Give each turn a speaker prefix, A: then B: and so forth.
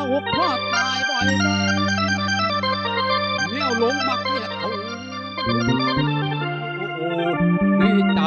A: าหุบพ่อตายบ่อยเนี้ยหลงมักเนี่ยโอ้โหในใจ